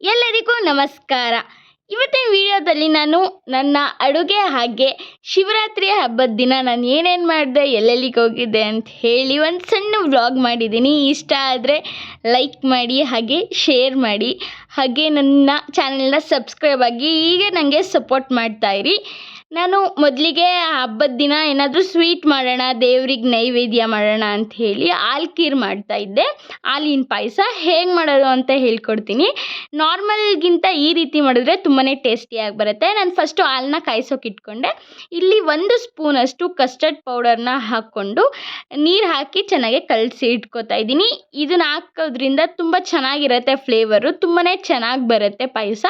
ಎಲ್ಲರಿಗೂ ನಮಸ್ಕಾರ. ಇವತ್ತಿನ ವಿಡಿಯೋದಲ್ಲಿ ನಾನು ನನ್ನ ಅಡುಗೆ ಹಾಗೆ ಶಿವರಾತ್ರಿ ಹಬ್ಬದ ದಿನ ನಾನು ಏನೇನು ಮಾಡಿದೆ, ಎಲ್ಲೆಲ್ಲಿಗೆ ಹೋಗಿದ್ದೆ ಅಂತ ಹೇಳಿ ಒಂದು ಸಣ್ಣ ವ್ಲಾಗ್ ಮಾಡಿದ್ದೀನಿ. ಇಷ್ಟ ಆದರೆ ಲೈಕ್ ಮಾಡಿ, ಹಾಗೆ ಶೇರ್ ಮಾಡಿ, ಹಾಗೆ ನನ್ನ ಚಾನಲ್ನ ಸಬ್ಸ್ಕ್ರೈಬ್ ಆಗಿ ಹೀಗೆ ನನಗೆ ಸಪೋರ್ಟ್ ಮಾಡ್ತಾಯಿರಿ ನಾನು ಮೊದಲಿಗೆ ಹಬ್ಬದ ದಿನ ಏನಾದರೂ ಸ್ವೀಟ್ ಮಾಡೋಣ, ದೇವ್ರಿಗೆ ನೈವೇದ್ಯ ಮಾಡೋಣ ಅಂತ ಹೇಳಿ ಹಾಲು ಖೀರ್ ಮಾಡ್ತಾಯಿದ್ದೆ ಹಾಲಿನ ಪಾಯಸ ಹೇಗೆ ಮಾಡೋದು ಅಂತ ಹೇಳ್ಕೊಡ್ತೀನಿ. ನಾರ್ಮಲ್ಗಿಂತ ಈ ರೀತಿ ಮಾಡಿದ್ರೆ ತುಂಬಾ ಟೇಸ್ಟಿಯಾಗಿ ಬರುತ್ತೆ. ನಾನು ಫಸ್ಟು ಹಾಲನ್ನ ಕಾಯಿಸೋಕೆ ಇಟ್ಕೊಂಡೆ. ಇಲ್ಲಿ ಒಂದು ಸ್ಪೂನಷ್ಟು ಕಸ್ಟರ್ಡ್ ಪೌಡರ್ನ ಹಾಕ್ಕೊಂಡು ನೀರು ಹಾಕಿ ಚೆನ್ನಾಗಿ ಕಲಸಿ ಇಟ್ಕೋತಾ ಇದ್ದೀನಿ. ಇದನ್ನ ಹಾಕೋದ್ರಿಂದ ತುಂಬ ಚೆನ್ನಾಗಿರುತ್ತೆ ಫ್ಲೇವರು ತುಂಬಾ ಚೆನ್ನಾಗಿ ಬರುತ್ತೆ ಪಾಯಸ.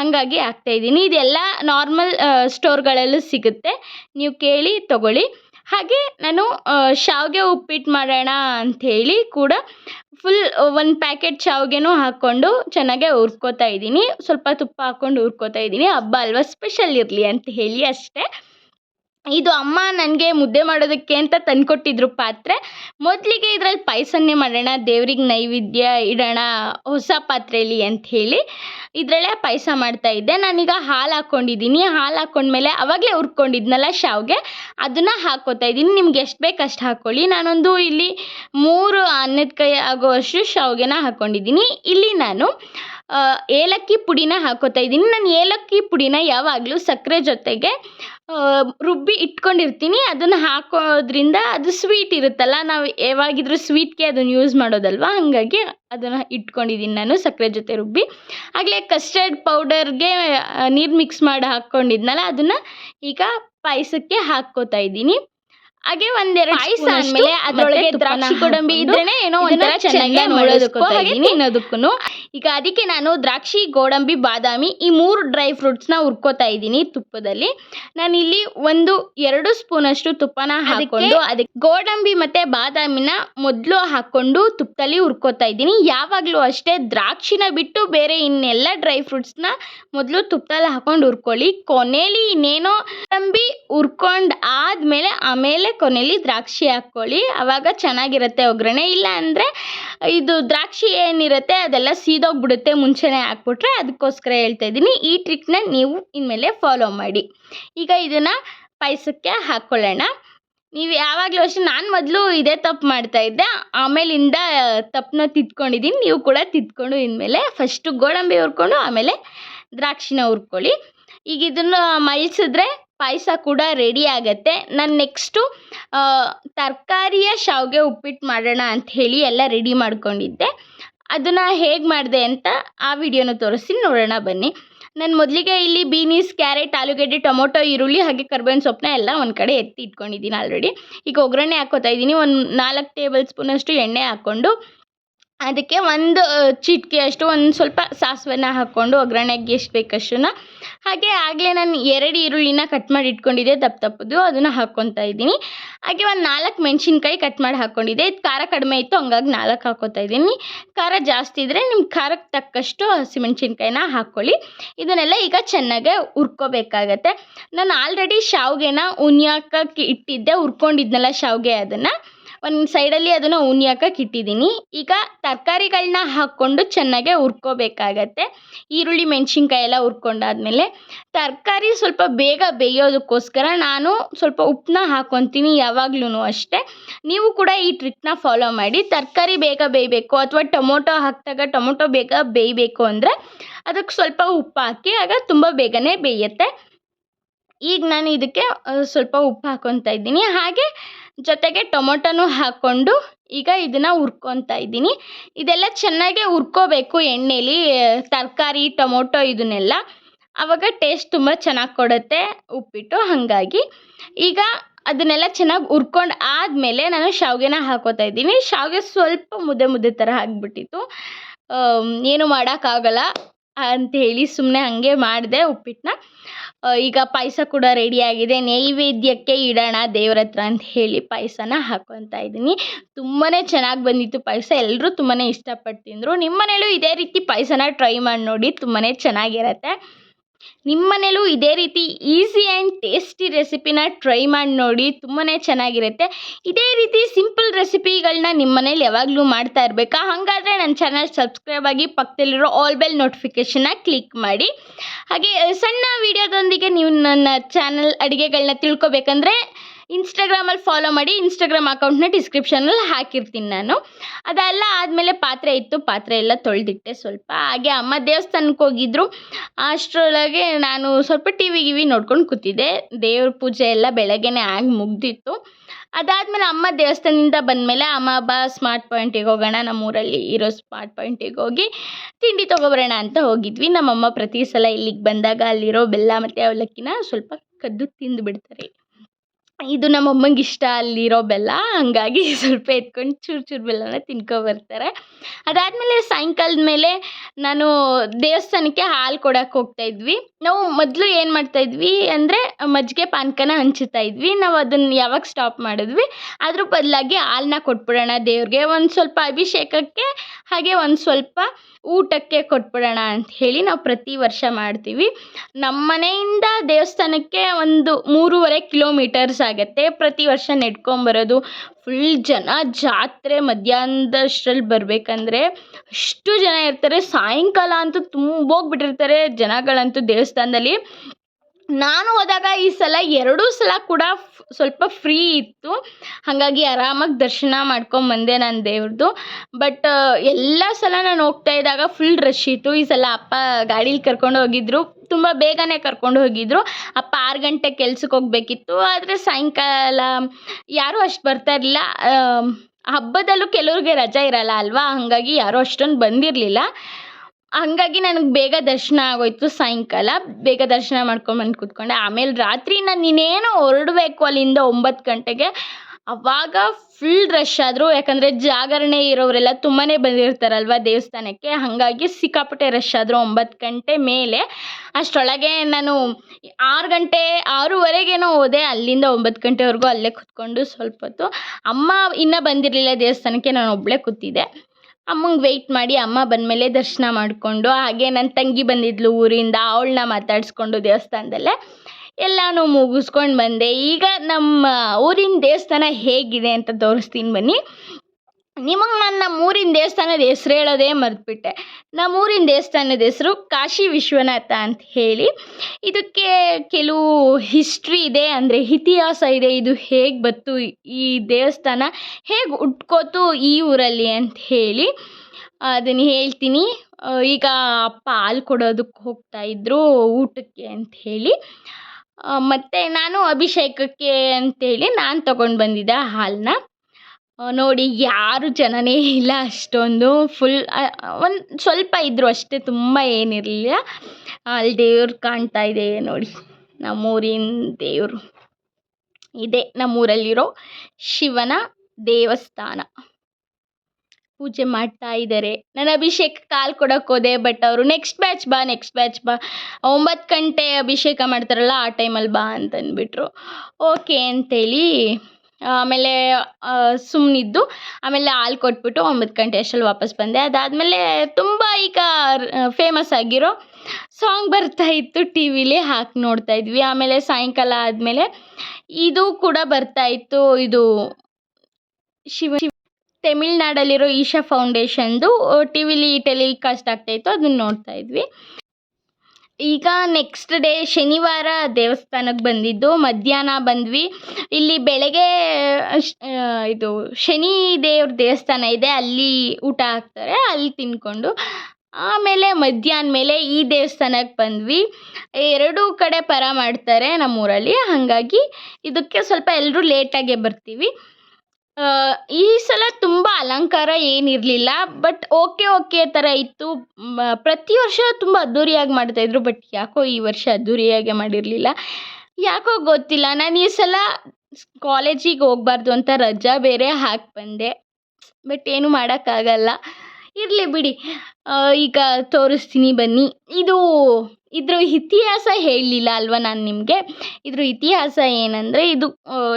ಹಾಗಾಗಿ ಹಾಕ್ತಾಯಿದ್ದೀನಿ ಇದೆಲ್ಲ ನಾರ್ಮಲ್ ಸ್ಟೋರ್ಗಳಲ್ಲೂ ಸಿಗುತ್ತೆ. ನೀವು ಕೇಳಿ, ತೊಗೊಳ್ಳಿ. ಹಾಗೆ ನಾನು ಶಾವಿಗೆ ಉಪ್ಪಿಟ್ಟು ಮಾಡೋಣ ಅಂಥೇಳಿ ಕೂಡ ಫುಲ್ ಒಂದು ಪ್ಯಾಕೆಟ್ ಶಾವಿಗೆನೂ ಹಾಕ್ಕೊಂಡು ಚೆನ್ನಾಗೆ ಹುರ್ಕೋತಾ ಇದ್ದೀನಿ. ಸ್ವಲ್ಪ ತುಪ್ಪ ಹಾಕ್ಕೊಂಡು ಹುರ್ಕೋತಾ ಇದ್ದೀನಿ. ಹಬ್ಬ ಅಲ್ವಾ? ಸ್ಪೆಷಲ್ ಇರಲಿ ಅಂತ ಹೇಳಿ ಅಷ್ಟೇ. ಇದು ಅಮ್ಮ ನನಗೆ ಮುದ್ದೆ ಮಾಡೋದಕ್ಕೆ ಅಂತ ತಂದುಕೊಟ್ಟಿದ್ರು ಪಾತ್ರೆ. ಮೊದಲಿಗೆ ಇದ್ರಲ್ಲಿ ಪಾಯಸನೇ ಮಾಡೋಣ, ದೇವ್ರಿಗೆ ನೈವೇದ್ಯ ಇಡೋಣ, ಹೊಸ ಪಾತ್ರೆಯಲ್ಲಿ ಅಂತ ಹೇಳಿ ಇದರಲ್ಲೇ ಪಾಯಸ ಮಾಡ್ತಾಯಿದ್ದೆ ನಾನೀಗ ಹಾಲು ಹಾಕ್ಕೊಂಡಿದ್ದೀನಿ. ಹಾಲು ಹಾಕ್ಕೊಂಡ್ಮೇಲೆ ಅವಾಗಲೇ ಹುರ್ಕೊಂಡಿದ್ನಲ್ಲ ಶಾವ್ಗೆ ಅದನ್ನು ಹಾಕ್ಕೋತಾ ಇದ್ದೀನಿ. ನಿಮ್ಗೆ ಎಷ್ಟು ಬೇಕು ಅಷ್ಟು ಹಾಕ್ಕೊಳ್ಳಿ. ನಾನೊಂದು ಇಲ್ಲಿ ಮೂರು ಅನ್ನದ ಕೈ ಆಗೋವಷ್ಟು ಶಾವ್ಗೆನ ಹಾಕ್ಕೊಂಡಿದ್ದೀನಿ. ಇಲ್ಲಿ ನಾನು ಏಲಕ್ಕಿ ಪುಡಿನ ಹಾಕ್ಕೋತಾ ಇದ್ದೀನಿ. ನಾನು ಏಲಕ್ಕಿ ಪುಡಿನ ಯಾವಾಗಲೂ ಸಕ್ಕರೆ ಜೊತೆಗೆ ರುಬ್ಬಿ ಇಟ್ಕೊಂಡಿರ್ತೀನಿ. ಅದನ್ನು ಹಾಕೋದ್ರಿಂದ ಅದು ಸ್ವೀಟ್ ಇರುತ್ತಲ್ಲ, ನಾವು ಯಾವಾಗಿದ್ರೂ ಸ್ವೀಟ್ಗೆ ಅದನ್ನು ಯೂಸ್ ಮಾಡೋದಲ್ವಾ? ಹಾಗಾಗಿ ಅದನ್ನು ಇಟ್ಕೊಂಡಿದ್ದೀನಿ ನಾನು ಸಕ್ಕರೆ ಜೊತೆ ರುಬ್ಬಿ. ಆಗಲೇ ಕಸ್ಟರ್ಡ್ ಪೌಡರ್ಗೆ ನೀರು ಮಿಕ್ಸ್ ಮಾಡಿ ಹಾಕ್ಕೊಂಡಿದ್ನಲ್ಲ ಅದನ್ನು ಈಗ ಪಾಯಸಕ್ಕೆ ಹಾಕ್ಕೋತಾ ಇದ್ದೀನಿ ಹಾಗೆ ಒಂದೆರಡು ಪಾಯಸ ಆದಮೇಲೆ ಅದರೊಳಗೆ ದ್ರಾಕ್ಷಿ ಗೋಡಂಬಿ ಇದ್ರೇನೆ ಏನೋ ಒಂಥರ ಚೆನ್ನಾಗಿ ನೋಡೋದಕ್ಕೂ ಹಾಗೆ ತಿನ್ನೋದಕ್ಕೂ ಈಗ ಅದಕ್ಕೆ ನಾನು ದ್ರಾಕ್ಷಿ ಗೋಡಂಬಿ ಬಾದಾಮಿ ಈ ಮೂರು ಡ್ರೈ ಫ್ರೂಟ್ಸ್ನ ಹುರ್ಕೋತಾ ಇದ್ದೀನಿ ತುಪ್ಪದಲ್ಲಿ. ನಾನಿಲ್ಲಿ ಒಂದು ಎರಡು ಸ್ಪೂನಷ್ಟು ತುಪ್ಪನ ಹಾಕೊಂಡು ಅದಕ್ಕೆ ಗೋಡಂಬಿ ಮತ್ತೆ ಬಾದಾಮಿನ ಮೊದಲು ಹಾಕೊಂಡು ತುಪ್ಪದಲ್ಲಿ ಹುರ್ಕೋತಾ ಇದ್ದೀನಿ. ಯಾವಾಗಲೂ ಅಷ್ಟೇ ದ್ರಾಕ್ಷಿನ ಬಿಟ್ಟು ಬೇರೆ ಇನ್ನೆಲ್ಲ ಡ್ರೈ ಫ್ರೂಟ್ಸ್ನ ಮೊದಲು ತುಪ್ಪದಲ್ಲಿ ಹಾಕೊಂಡು ಹುರ್ಕೊಳ್ಳಿ. ಕೊನೆಯಲ್ಲಿ ಇನ್ನೇನೋ ಗೋಡಂಬಿ ಹುರ್ಕೊಂಡ್ ಆದಮೇಲೆ ಆಮೇಲೆ ಕೊನೆಯಲ್ಲಿ ದ್ರಾಕ್ಷಿ ಹಾಕ್ಕೊಳ್ಳಿ. ಆವಾಗ ಚೆನ್ನಾಗಿರುತ್ತೆ ಒಗ್ಗರಣೆ. ಇಲ್ಲ ಅಂದರೆ ಇದು ದ್ರಾಕ್ಷಿ ಏನಿರುತ್ತೆ ಅದೆಲ್ಲ ಸೀದೋಗ್ಬಿಡುತ್ತೆ ಮುಂಚೆನೇ ಹಾಕ್ಬಿಟ್ರೆ. ಅದಕ್ಕೋಸ್ಕರ ಹೇಳ್ತಾ ಇದ್ದೀನಿ, ಈ ಟ್ರಿಕ್ನ ನೀವು ಇನ್ಮೇಲೆ ಫಾಲೋ ಮಾಡಿ. ಈಗ ಇದನ್ನು ಪಾಯಸಕ್ಕೆ ಹಾಕ್ಕೊಳ್ಳೋಣ. ನೀವು ಯಾವಾಗಲೂ ಅಷ್ಟೇ, ನಾನು ಮೊದಲು ಇದೇ ತಪ್ಪು ಮಾಡ್ತಾ ಇದ್ದೆ. ಆಮೇಲಿಂದ ತಪ್ಪನ್ನ ತಿದ್ಕೊಂಡಿದ್ದೀನಿ ನೀವು ಕೂಡ ತಿದ್ಕೊಂಡು ಇನ್ಮೇಲೆ ಫಸ್ಟು ಗೋಡಂಬಿ ಹುರ್ಕೊಂಡು ಆಮೇಲೆ ದ್ರಾಕ್ಷಿನ ಹುರ್ಕೊಳ್ಳಿ. ಈಗ ಇದನ್ನು ಮೈಸಿದ್ರೆ ಪಾಯಸ ಕೂಡ ರೆಡಿ ಆಗುತ್ತೆ. ನಾನು ನೆಕ್ಸ್ಟು ತರಕಾರಿಯ ಶಾವಿಗೆ ಉಪ್ಪಿಟ್ಟು ಮಾಡೋಣ ಅಂತ ಹೇಳಿ ಎಲ್ಲ ರೆಡಿ ಮಾಡ್ಕೊಂಡಿದ್ದೆ. ಅದನ್ನು ಹೇಗೆ ಮಾಡಿದೆ ಅಂತ ಆ ವಿಡಿಯೋನ ತೋರಿಸಿ ನೋಡೋಣ ಬನ್ನಿ. ನಾನು ಮೊದಲಿಗೆ ಇಲ್ಲಿ ಬೀನೀಸ್, ಕ್ಯಾರೆಟ್, ಆಲೂಗಡ್ಡೆ, ಟೊಮೊಟೊ, ಈರುಳ್ಳಿ ಹಾಗೆ ಕರ್ಬೇವಿನ ಸೊಪ್ಪನ್ನ ಎಲ್ಲ ಒಂದು ಕಡೆ ಎತ್ತಿ ಇಟ್ಕೊಂಡಿದ್ದೀನಿ ಆಲ್ರೆಡಿ ಈಗ ಒಗ್ಗರಣೆ ಹಾಕ್ಕೋತಾ ಇದ್ದೀನಿ. ಒಂದು ನಾಲ್ಕು ಟೇಬಲ್ ಸ್ಪೂನಷ್ಟು ಎಣ್ಣೆ ಹಾಕ್ಕೊಂಡು ಅದಕ್ಕೆ ಒಂದು ಚಿಟಿಕೆಯಷ್ಟು ಒಂದು ಸ್ವಲ್ಪ ಸಾಸಿವೆನ ಹಾಕ್ಕೊಂಡು ಒಗ್ಗರಣೆಗೆ ಎಷ್ಟು ಬೇಕಷ್ಟನ್ನ ಹಾಗೆ ಆಗಲೇ ನಾನು ಎರಡು ಈರುಳ್ಳಿನ ಕಟ್ ಮಾಡಿ ಇಟ್ಕೊಂಡಿದ್ದೆ, ದಪ್ಪ ದಪ್ಪದ್ದು, ಅದನ್ನು ಹಾಕ್ಕೊತಾ ಇದ್ದೀನಿ. ಹಾಗೆ ಒಂದು ನಾಲ್ಕು ಮೆಣಸಿನ್ಕಾಯಿ ಕಟ್ ಮಾಡಿ ಹಾಕ್ಕೊಂಡಿದ್ದೆ. ಇದು ಖಾರ ಕಡಿಮೆ ಇತ್ತು, ಹಂಗಾಗಿ ನಾಲ್ಕು ಹಾಕ್ಕೋತಾ ಇದ್ದೀನಿ. ಖಾರ ಜಾಸ್ತಿ ಇದ್ದರೆ ನಿಮ್ಮ ಖಾರಕ್ಕೆ ತಕ್ಕಷ್ಟು ಹಸಿಮೆಣ್ಸಿನ್ಕಾಯಿನ ಹಾಕ್ಕೊಳ್ಳಿ. ಇದನ್ನೆಲ್ಲ ಈಗ ಚೆನ್ನಾಗೆ ಹುರ್ಕೋಬೇಕಾಗತ್ತೆ. ನಾನು ಆಲ್ರೆಡಿ ಶಾವಿಗೆನ ಉನಿಯಾಕಕ್ಕೆ ಇಟ್ಟಿದ್ದೆ, ಹುರ್ಕೊಂಡಿದ್ನಲ್ಲ ಶಾವಿಗೆ ಅದನ್ನು. ಒಂದು ಸೈಡಲ್ಲಿ ಅದನ್ನು ಉನಿ ಹಾಕಕ್ಕೆ ಇಟ್ಟಿದ್ದೀನಿ. ಈಗ ತರಕಾರಿಗಳನ್ನ ಹಾಕ್ಕೊಂಡು ಚೆನ್ನಾಗೆ ಹುರ್ಕೋಬೇಕಾಗತ್ತೆ. ಈರುಳ್ಳಿ, ಮೆಣಸಿನ್ಕಾಯಿ ಎಲ್ಲ ಹುರ್ಕೊಂಡಾದ್ಮೇಲೆ ತರಕಾರಿ ಸ್ವಲ್ಪ ಬೇಗ ಬೇಯೋದಕ್ಕೋಸ್ಕರ ನಾನು ಸ್ವಲ್ಪ ಉಪ್ಪನ್ನ ಹಾಕ್ಕೊತೀನಿ ಯಾವಾಗ್ಲೂ ಅಷ್ಟೇ. ನೀವು ಕೂಡ ಈ ಟ್ರಿಕ್ನ ಫಾಲೋ ಮಾಡಿ. ತರಕಾರಿ ಬೇಗ ಬೇಯಬೇಕು ಅಥವಾ ಟೊಮೊಟೊ ಹಾಕಿದಾಗ ಟೊಮೊಟೊ ಬೇಗ ಬೇಯಬೇಕು ಅಂದರೆ ಅದಕ್ಕೆ ಸ್ವಲ್ಪ ಉಪ್ಪು ಹಾಕಿ, ಆಗ ತುಂಬ ಬೇಗನೆ ಬೇಯುತ್ತೆ. ಈಗ ನಾನು ಇದಕ್ಕೆ ಸ್ವಲ್ಪ ಉಪ್ಪು ಹಾಕ್ಕೊತಾ ಇದ್ದೀನಿ. ಹಾಗೆ ಜೊತೆಗೆ ಟೊಮೊಟೊನೂ ಹಾಕ್ಕೊಂಡು ಈಗ ಇದನ್ನು ಹುರ್ಕೊತಾ ಇದ್ದೀನಿ. ಇದೆಲ್ಲ ಚೆನ್ನಾಗೆ ಹುರ್ಕೋಬೇಕು ಎಣ್ಣೆಲಿ, ತರಕಾರಿ, ಟೊಮೊಟೊ ಇದನ್ನೆಲ್ಲ. ಆವಾಗ ಟೇಸ್ಟ್ ತುಂಬ ಚೆನ್ನಾಗಿ ಕೊಡುತ್ತೆ ಉಪ್ಪಿಟ್ಟು, ಹಾಗಾಗಿ. ಈಗ ಅದನ್ನೆಲ್ಲ ಚೆನ್ನಾಗಿ ಹುರ್ಕೊಂಡು ಆದಮೇಲೆ ನಾನು ಶಾವಿಗೆನ ಹಾಕೋತಾ ಇದ್ದೀನಿ. ಶಾವಿಗೆ ಸ್ವಲ್ಪ ಮುದ್ದೆ ಮುದ್ದೆ ಥರ ಆಗಿಬಿಟ್ಟಿತ್ತು. ಏನು ಮಾಡೋಕ್ಕಾಗಲ್ಲ ಅಂತ ಹೇಳಿ ಸುಮ್ಮನೆ ಹಾಗೆ ಮಾಡಿದೆ ಉಪ್ಪಿಟ್ಟನ್ನ. ಈಗ ಪಾಯಸ ಕೂಡ ರೆಡಿಯಾಗಿದೆ ನೈವೇದ್ಯಕ್ಕೆ ಇಡೋಣ ದೇವ್ರ ಹತ್ರ ಅಂತ ಹೇಳಿ ಪಾಯಸನ ಹಾಕ್ಕೊತಾ ಇದ್ದೀನಿ. ತುಂಬಾ ಚೆನ್ನಾಗಿ ಬಂದಿತ್ತು ಪಾಯಸ. ಎಲ್ಲರೂ ತುಂಬಾ ಇಷ್ಟಪಟ್ಟು ತಿಂದರು. ನಿಮ್ಮ ಮನೇಲೂ ಇದೇ ರೀತಿ ಪಾಯಸನ ಟ್ರೈ ಮಾಡಿ ನೋಡಿ ತುಂಬಾ ಚೆನ್ನಾಗಿರತ್ತೆ. ನಿಮ್ಮ ಮನೇಲೂ ಇದೇ ರೀತಿ ಈಸಿ ಆ್ಯಂಡ್ ಟೇಸ್ಟಿ ರೆಸಿಪಿನ ಟ್ರೈ ಮಾಡಿ ನೋಡಿ ತುಂಬಾ ಚೆನ್ನಾಗಿರುತ್ತೆ. ಇದೇ ರೀತಿ ಸಿಂಪಲ್ ರೆಸಿಪಿಗಳನ್ನ ನಿಮ್ಮ ಮನೇಲಿ ಯಾವಾಗಲೂ ಮಾಡ್ತಾ ಇರಬೇಕಾ? ಹಾಗಾದರೆ ನನ್ನ ಚಾನಲ್ ಸಬ್ಸ್ಕ್ರೈಬ್ ಆಗಿ ಪಕ್ಕದಲ್ಲಿರೋ ಆಲ್ ಬೆಲ್ ನೋಟಿಫಿಕೇಷನ್ನ ಕ್ಲಿಕ್ ಮಾಡಿ. ಹಾಗೆ, ಸಣ್ಣ ವಿಡಿಯೋದೊಂದಿಗೆ ನೀವು ನನ್ನ ಚಾನಲ್ ಅಡುಗೆಗಳನ್ನ ತಿಳ್ಕೊಬೇಕಂದ್ರೆ ಇನ್ಸ್ಟಾಗ್ರಾಮಲ್ಲಿ ಫಾಲೋ ಮಾಡಿ ಇನ್ಸ್ಟಾಗ್ರಾಮ್ ಅಕೌಂಟ್ನ ಡಿಸ್ಕ್ರಿಪ್ಷನಲ್ಲಿ ಹಾಕಿರ್ತೀನಿ ನಾನು. ಅದೆಲ್ಲ ಆದಮೇಲೆ ಪಾತ್ರೆ ಇತ್ತು, ಪಾತ್ರೆ ಎಲ್ಲ ತೊಳೆದಿಟ್ಟೆ ಸ್ವಲ್ಪ. ಹಾಗೆ ಅಮ್ಮ ದೇವಸ್ಥಾನಕ್ಕೆ ಹೋಗಿದ್ರು. ಅಷ್ಟರೊಳಗೆ ನಾನು ಸ್ವಲ್ಪ ಟಿ ವಿ ಗಿವಿ ನೋಡ್ಕೊಂಡು ಕೂತಿದ್ದೆ. ದೇವ್ರ ಪೂಜೆ ಎಲ್ಲ ಬೆಳಗ್ಗೆನೇ ಆಗಿ ಮುಗ್ದಿತ್ತು. ಅದಾದಮೇಲೆ ಅಮ್ಮ ದೇವಸ್ಥಾನದಿಂದ ಬಂದಮೇಲೆ ಅಮ್ಮ, ಬಾ ಸ್ಮಾರ್ಟ್ ಪಾಯಿಂಟಿಗೆ ಹೋಗೋಣ. ನಮ್ಮೂರಲ್ಲಿ ಇರೋ ಸ್ಮಾರ್ಟ್ ಪಾಯಿಂಟಿಗೆ ಹೋಗಿ ತಿಂಡಿ ತೊಗೊಬರೋಣ ಅಂತ ಹೋಗಿದ್ವಿ. ನಮ್ಮಮ್ಮ ಪ್ರತಿ ಸಲ ಇಲ್ಲಿಗೆ ಬಂದಾಗ ಅಲ್ಲಿರೋ ಬೆಲ್ಲ ಮತ್ತು ಅವಲಕ್ಕಿನ ಸ್ವಲ್ಪ ಕದ್ದು ತಿಂದು ಬಿಡ್ತಾರೆ ಇದು ನಮ್ಮ ಅಮ್ಮಂಗೆ ಇಷ್ಟ ಅಲ್ಲಿರೋ ಬೆಲ್ಲ ಹಾಗಾಗಿ ಸ್ವಲ್ಪ ಎತ್ಕೊಂಡು ಚೂರು ಚೂರು ಬೆಲ್ಲನ ತಿನ್ಕೊಬರ್ತಾರೆ ಅದಾದಮೇಲೆ ಸಾಯಂಕಾಲದ ಮೇಲೆ ನಾನು ದೇವಸ್ಥಾನಕ್ಕೆ ಹಾಲು ಕೊಡೋಕೆ ಹೋಗ್ತಾ ಇದ್ವಿ. ನಾವು ಮೊದಲು ಏನು ಮಾಡ್ತಾ ಇದ್ವಿ ಅಂದರೆ ಮಜ್ಜಿಗೆ ಪಾನಕನ ಹಂಚುತ್ತಾ ಇದ್ವಿ. ನಾವು ಅದನ್ನು ಯಾವಾಗ ಸ್ಟಾಪ್ ಮಾಡಿದ್ವಿ, ಅದ್ರ ಬದಲಾಗಿ ಹಾಲನ್ನ ಕೊಟ್ಬಿಡೋಣ ದೇವ್ರಿಗೆ. ಒಂದು ಸ್ವಲ್ಪ ಅಭಿಷೇಕಕ್ಕೆ ಹಾಗೆ ಒಂದು ಸ್ವಲ್ಪ ಊಟಕ್ಕೆ ಕೊಟ್ಬಿಡೋಣ ಅಂತ ಹೇಳಿ ನಾವು ಪ್ರತಿ ವರ್ಷ ಮಾಡ್ತೀವಿ. ನಮ್ಮ ಮನೆಯಿಂದ ದೇವಸ್ಥಾನಕ್ಕೆ ಒಂದು ಮೂರುವರೆ ಕಿಲೋಮೀಟರ್ಸ್ ಆಗುತ್ತೆ. ಪ್ರತಿ ವರ್ಷ ನೆಡ್ಕೊಂಬರೋದು ಫುಲ್ ಜನ ಜಾತ್ರೆ ಮಧ್ಯಾಹ್ನದಷ್ಟರಲ್ಲಿ ಬರಬೇಕಂದ್ರೆ ಅಷ್ಟು ಜನ ಇರ್ತಾರೆ. ಸಾಯಂಕಾಲ ಅಂತೂ ತುಂಬೋಗ್ಬಿಟ್ಟಿರ್ತಾರೆ ಜನಗಳಂತೂ ದೇವಸ್ಥಾನದಲ್ಲಿ. ನಾನು ಹೋದಾಗ ಈ ಸಲ ಎರಡೂ ಸಲ ಕೂಡ ಸ್ವಲ್ಪ ಫ್ರೀ ಇತ್ತು. ಹಾಗಾಗಿ ಆರಾಮಾಗಿ ದರ್ಶನ ಮಾಡ್ಕೊಂಬಂದೆ ನಾನು ದೇವ್ರದ್ದು ಬಟ್ ಎಲ್ಲ ಸಲ ನಾನು ಹೋಗ್ತಾ ಇದ್ದಾಗ ಫುಲ್ ರಶ್ ಇತ್ತು. ಈ ಸಲ ಅಪ್ಪ ಗಾಡೀಲಿ ಕರ್ಕೊಂಡು ಹೋಗಿದ್ರು. ತುಂಬ ಬೇಗನೆ ಕರ್ಕೊಂಡು ಹೋಗಿದ್ರು. ಅಪ್ಪ ಆರು ಗಂಟೆ ಕೆಲ್ಸಕ್ಕೆ ಹೋಗಬೇಕಿತ್ತು. ಆದರೆ ಸಾಯಂಕಾಲ ಯಾರೂ ಅಷ್ಟು ಬರ್ತಾ ಇರಲಿಲ್ಲ. ಹಬ್ಬದಲ್ಲೂ ಕೆಲವ್ರಿಗೆ ರಜೆ ಇರಲ್ಲ ಅಲ್ವಾ? ಹಾಗಾಗಿ ಯಾರೂ ಅಷ್ಟೊಂದು ಬಂದಿರಲಿಲ್ಲ. ಹಾಗಾಗಿ ನನಗೆ ಬೇಗ ದರ್ಶನ ಆಗೋಯ್ತು ಸಾಯಂಕಾಲ. ಬೇಗ ದರ್ಶನ ಮಾಡ್ಕೊಂಡ್ಬಂದು ಕೂತ್ಕೊಂಡೆ. ಆಮೇಲೆ ರಾತ್ರಿ ನಾನು ಇನ್ನೇನು ಹೊರಡಬೇಕು ಅಲ್ಲಿಂದ ಒಂಬತ್ತು ಗಂಟೆಗೆ. ಅವಾಗ ಫುಲ್ ರಶ್ ಆದರು. ಯಾಕಂದರೆ ಜಾಗರಣೆ ಇರೋರೆಲ್ಲ ತುಂಬಾ ಬಂದಿರ್ತಾರಲ್ವ ದೇವಸ್ಥಾನಕ್ಕೆ. ಹಾಗಾಗಿ ಸಿಕ್ಕಾಪಟ್ಟೆ ರಶ್ ಆದರು ಒಂಬತ್ತು ಗಂಟೆ ಮೇಲೆ. ಅಷ್ಟರೊಳಗೆ ನಾನು ಆರು ಗಂಟೆ, ಆರೂವರೆಗೇನೋ ಹೋದೆ. ಅಲ್ಲಿಂದ ಒಂಬತ್ತು ಗಂಟೆವರೆಗೂ ಅಲ್ಲೇ ಕೂತ್ಕೊಂಡು ಸ್ವಲ್ಪ ಹೊತ್ತು. ಅಮ್ಮ ಇನ್ನೂ ಬಂದಿರಲಿಲ್ಲ ದೇವಸ್ಥಾನಕ್ಕೆ. ನಾನು ಒಬ್ಬಳೇ ಕೂತಿದ್ದೆ. ಅಮ್ಮಂಗೆ ವೆಯ್ಟ್ ಮಾಡಿ ಅಮ್ಮ ಬಂದಮೇಲೆ ದರ್ಶನ ಮಾಡಿಕೊಂಡು ಹಾಗೆ ನನ್ನ ತಂಗಿ ಬಂದಿದ್ಲು ಊರಿಂದ ಅವಳನ್ನ ಮಾತಾಡಿಸ್ಕೊಂಡು ದೇವಸ್ಥಾನದಲ್ಲೇ ಎಲ್ಲನೂ ಮುಗಿಸ್ಕೊಂಡು ಬಂದೆ. ಈಗ ನಮ್ಮ ಊರಿನ ದೇವಸ್ಥಾನ ಹೇಗಿದೆ ಅಂತ ತೋರಿಸ್ತೀನಿ ಬನ್ನಿ. ನಿಮಗೆ ನಾನು ನಮ್ಮ ಊರಿನ ದೇವಸ್ಥಾನದ ಹೆಸ್ರು ಹೇಳೋದೇ ಮರೆತುಬಿಟ್ಟೆ. ನಮ್ಮ ಊರಿನ ದೇವಸ್ಥಾನದ ಹೆಸರು ಕಾಶಿ ವಿಶ್ವನಾಥ ಅಂತ ಹೇಳಿ. ಇದಕ್ಕೆ ಕೆಲವು ಹಿಸ್ಟ್ರಿ ಇದೆ, ಅಂದರೆ ಇತಿಹಾಸ ಇದೆ, ಇದು ಹೇಗೆ ಬಂತು, ಈ ದೇವಸ್ಥಾನ ಹೇಗೆ ಹುಟ್ಕೋತು ಈ ಊರಲ್ಲಿ ಅಂತ ಹೇಳಿ. ಅದನ್ನು ಹೇಳ್ತೀನಿ. ಈಗ ಅಪ್ಪ ಹಾಲು ಕೊಡೋದಕ್ಕೆ ಹೋಗ್ತಾಯಿದ್ರು ಊಟಕ್ಕೆ ಅಂತ ಹೇಳಿ. ಮತ್ತು ನಾನು ಅಭಿಷೇಕಕ್ಕೆ ಅಂತೇಳಿ ನಾನು ತಗೊಂಡು ಬಂದಿದ್ದೆ ಹಾಲನ್ನ ನೋಡಿ, ಯಾರು ಜನನೇ ಇಲ್ಲ ಅಷ್ಟೊಂದು. ಫುಲ್ ಒಂದು ಸ್ವಲ್ಪ ಇದ್ದರು ಅಷ್ಟೇ, ತುಂಬ ಏನಿರಲಿಲ್ಲ. ಅಲ್ಲಿ ದೇವ್ರು ಕಾಣ್ತಾ ಇದೆ ನೋಡಿ. ನಮ್ಮೂರಿನ ದೇವರು. ಇದೆ, ನಮ್ಮೂರಲ್ಲಿರೋ ಶಿವನ ದೇವಸ್ಥಾನ. ಪೂಜೆ ಮಾಡ್ತಾ ಇದ್ದಾರೆ ನನ್ನ ಅಭಿಷೇಕ ಕಾಲು ಕೊಡೋಕೆ ಹೋದೆ ಬಟ್ ಅವರು ನೆಕ್ಸ್ಟ್ ಬ್ಯಾಚ್ ಬಾ ನೆಕ್ಸ್ಟ್ ಬ್ಯಾಚ್ ಬಾ. ಒಂಬತ್ತು ಗಂಟೆ ಅಭಿಷೇಕ ಮಾಡ್ತಾರಲ್ಲ, ಆ ಟೈಮಲ್ಲಿ ಬಾ ಅಂತಂದ್ಬಿಟ್ರು. ಓಕೆ ಅಂತೇಳಿ ಆಮೇಲೆ ಸುಮ್ಮನಿದ್ದು ಆಮೇಲೆ ಹಾಲು ಕೊಟ್ಬಿಟ್ಟು ಒಂಬತ್ತು ಗಂಟೆ ಅಷ್ಟ್ರಲ್ಲಿ ವಾಪಸ್ ಬಂದೆ. ಅದಾದಮೇಲೆ ತುಂಬ ಈಗ ಫೇಮಸ್ ಆಗಿರೋ ಸಾಂಗ್ ಬರ್ತಾ ಇತ್ತು ಟಿ ವಿಲಿ ಹಾಕಿ ನೋಡ್ತಾ ಇದ್ವಿ. ಆಮೇಲೆ ಸಾಯಂಕಾಲ ಆದಮೇಲೆ ಇದು ಕೂಡ ಬರ್ತಾ ಇತ್ತು. ಇದು ಶಿವ ತಮಿಳ್ನಾಡಲ್ಲಿರೋ ಈಶಾ ಫೌಂಡೇಶನ್ದು ಟಿ ವಿಲಿ ಟೆಲಿಕಾಸ್ಟ್ ಆಗ್ತಾಯಿತ್ತು ಅದನ್ನ ನೋಡ್ತಾ ಇದ್ವಿ. ಈಗ ನೆಕ್ಸ್ಟ್ ಡೇ ಶನಿವಾರ ದೇವಸ್ಥಾನಕ್ಕೆ ಬಂದಿದ್ದು, ಮಧ್ಯಾಹ್ನ ಬಂದ್ವಿ. ಇಲ್ಲಿ ಬೆಳಗ್ಗೆ ಇದು ಶನಿ ದೇವ್ರ ದೇವಸ್ಥಾನ ಇದೆ, ಅಲ್ಲಿ ಊಟ ಹಾಕ್ತಾರೆ, ಅಲ್ಲಿ ತಿಂದ್ಕೊಂಡು ಆಮೇಲೆ ಮಧ್ಯಾಹ್ನ ಮೇಲೆ ಈ ದೇವಸ್ಥಾನಕ್ಕೆ ಬಂದ್ವಿ. ಎರಡೂ ಕಡೆ ಪರ ಮಾಡ್ತಾರೆ ನಮ್ಮೂರಲ್ಲಿ, ಹಾಗಾಗಿ ಇದಕ್ಕೆ ಸ್ವಲ್ಪ ಎಲ್ಲರೂ ಲೇಟಾಗೇ ಬರ್ತೀವಿ. ಈ ಸಲ ತುಂಬ ಅಲಂಕಾರ ಏನಿರಲಿಲ್ಲ ಬಟ್ ಓಕೆ ಓಕೆ ಥರ ಇತ್ತು. ಪ್ರತಿ ವರ್ಷ ತುಂಬ ಅದ್ಧೂರಿಯಾಗಿ ಮಾಡ್ತಾಯಿದ್ರು ಬಟ್ ಯಾಕೋ ಈ ವರ್ಷ ಅದ್ದೂರಿಯಾಗೆ ಮಾಡಿರಲಿಲ್ಲ. ಯಾಕೋ ಗೊತ್ತಿಲ್ಲ, ನಾನು ಈ ಸಲ ಕಾಲೇಜಿಗೆ ಹೋಗ್ಬಾರ್ದು ಅಂತ ರಜಾ ಬೇರೆ ಹಾಕಿ ಬಂದೆ. ಬಟ್ ಏನೂ ಮಾಡೋಕ್ಕಾಗಲ್ಲ. ಇರಲಿ ಬಿಡಿ. ಈಗ ತೋರಿಸ್ತೀನಿ ಬನ್ನಿ. ಇದು ಇದ್ರ ಇತಿಹಾಸ ಹೇಳಲಿಲ್ಲ ಅಲ್ವಾ ನಾನು ನಿಮಗೆ? ಇದ್ರ ಇತಿಹಾಸ ಏನಂದರೆ ಇದು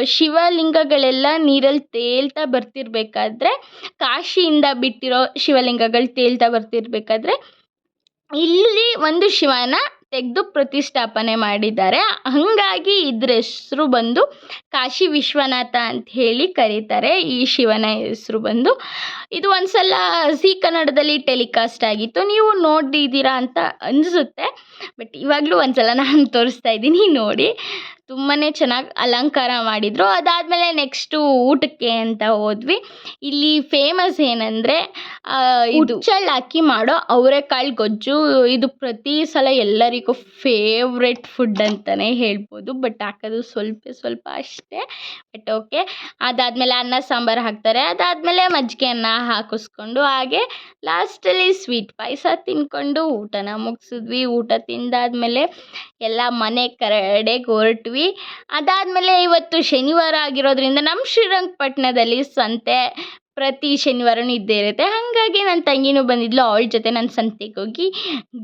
ಶಿವಲಿಂಗಗಳೆಲ್ಲ ನೀರಲ್ಲಿ ತೇಲ್ತಾ ಬರ್ತಿರಬೇಕಾದ್ರೆ, ಕಾಶಿಯಿಂದ ಬಿಟ್ಟಿರೋ ಶಿವಲಿಂಗಗಳು ತೇಲ್ತಾ ಬರ್ತಿರಬೇಕಾದ್ರೆ, ಇಲ್ಲಿ ಒಂದು ಶಿವನ ತೆಗೆದು ಪ್ರತಿಷ್ಠಾಪನೆ ಮಾಡಿದ್ದಾರೆ. ಹಾಗಾಗಿ ಇದ್ರ ಹೆಸರು ಬಂದು ಕಾಶಿ ವಿಶ್ವನಾಥ ಅಂತ ಹೇಳಿ ಕರೀತಾರೆ ಈ ಶಿವನ ಹೆಸರು ಬಂದು. ಇದು ಒಂದು ಝೀ ಕನ್ನಡದಲ್ಲಿ ಟೆಲಿಕಾಸ್ಟ್ ಆಗಿತ್ತು. ನೀವು ನೋಡಿದ್ದೀರಾ ಅಂತ ಅನಿಸುತ್ತೆ. ಬಟ್ ಇವಾಗಲೂ ಒಂದು ಸಲ ನಾನು ತೋರಿಸ್ತಾ ಇದ್ದೀನಿ, ನೋಡಿ. ತುಂಬಾ ಚೆನ್ನಾಗಿ ಅಲಂಕಾರ ಮಾಡಿದರು. ಅದಾದಮೇಲೆ ನೆಕ್ಸ್ಟು ಊಟಕ್ಕೆ ಅಂತ ಹೋದ್ವಿ. ಇಲ್ಲಿ ಫೇಮಸ್ ಏನಂದರೆ ಇದು ಚಳ್ಳ ಹಾಕಿ ಮಾಡೋ ಅವರೆಕಾಳು ಗೊಜ್ಜು. ಇದು ಪ್ರತಿ ಸಲ ಎಲ್ಲರಿಗೂ ಫೇವ್ರೆಟ್ ಫುಡ್ ಅಂತಲೇ ಹೇಳ್ಬೋದು. ಬಟ್ ಹಾಕೋದು ಸ್ವಲ್ಪ ಸ್ವಲ್ಪ ಅಷ್ಟೇ. ಬಟ್ ಓಕೆ ಅದಾದಮೇಲೆ ಅನ್ನ ಸಾಂಬಾರು ಹಾಕ್ತಾರೆ. ಅದಾದಮೇಲೆ ಮಜ್ಜಿಗೆ ಅನ್ನ ಹಾಕಿಸ್ಕೊಂಡು ಹಾಗೆ ಲಾಸ್ಟಲ್ಲಿ ಸ್ವೀಟ್ ಪಾಯಸ ತಿನ್ಕೊಂಡು ಊಟನ ಮುಗಿಸಿದ್ವಿ. ಊಟ ತಿಂದಾದಮೇಲೆ ಎಲ್ಲ ಮನೆ ಕಡೆಗೆ ಹೊರಟ್ವಿ. ಅದಾದಮೇಲೆ ಇವತ್ತು ಶನಿವಾರ ಆಗಿರೋದ್ರಿಂದ ನಮ್ಮ ಶ್ರೀರಂಗಪಟ್ಟಣದಲ್ಲಿ ಸಂತೆ ಪ್ರತಿ ಶನಿವಾರನೂ ಇದ್ದೇ ಇರುತ್ತೆ. ಹಾಗಾಗಿ ನನ್ನ ತಂಗಿನೂ ಬಂದಿದ್ಲು, ಅವಳ ಜೊತೆ ನಾನು ಸಂತೆಗೆ ಹೋಗಿ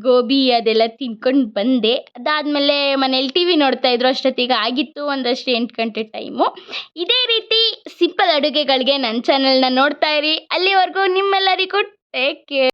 ಗೋಬಿ ಅದೆಲ್ಲ ತಿನ್ಕೊಂಡು ಬಂದೆ. ಅದಾದಮೇಲೆ ಮನೇಲಿ ಟಿ ವಿ ನೋಡ್ತಾ ಇದ್ರು, ಅಷ್ಟೊತ್ತಿಗೆ ಆಗಿತ್ತು ಒಂದಷ್ಟು ಎಂಟು ಗಂಟೆ ಟೈಮು. ಇದೇ ರೀತಿ ಸಿಂಪಲ್ ಅಡುಗೆಗಳಿಗೆ ನನ್ನ ಚಾನಲ್ನ ನೋಡ್ತಾ ಇರಿ. ಅಲ್ಲಿವರೆಗೂ ನಿಮ್ಮೆಲ್ಲರಿಗೂ ಟೇಕ್ ಕೇರ್